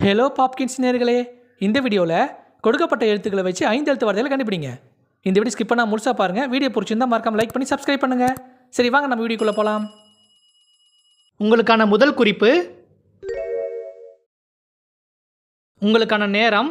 Hello Popkins நேர்களே இந்த வீடியோவில் கொடுக்கப்பட்ட எழுத்துக்களை வச்சு ஐந்து எழுத்து வார்த்தைகளை கண்டுபிடிங்க. இந்த வீடியோ ஸ்கிப் பண்ணால் முழுசாக பாருங்கள் வீடியோ பிடிச்சிருந்தா மறக்காம லைக் பண்ணி சப்ஸ்கிரைப் பண்ணுங்கள் சரி வாங்க நம்ம வீடியோக்குள்ளே போகலாம் உங்களுக்கான முதல் குறிப்பு உங்களுக்கான நேரம்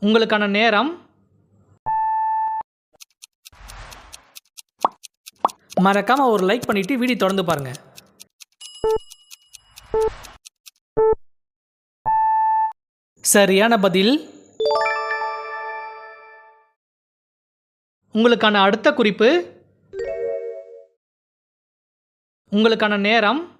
உங்களுக்கான நேரம். மறக்காம ஒரு லைக் பண்ணிட்டு வீடியோ தொடர்ந்து பாருங்க. சரியான பதில். உங்களுக்கான அடுத்த குறிப்பு. உங்களுக்கான நேரம்.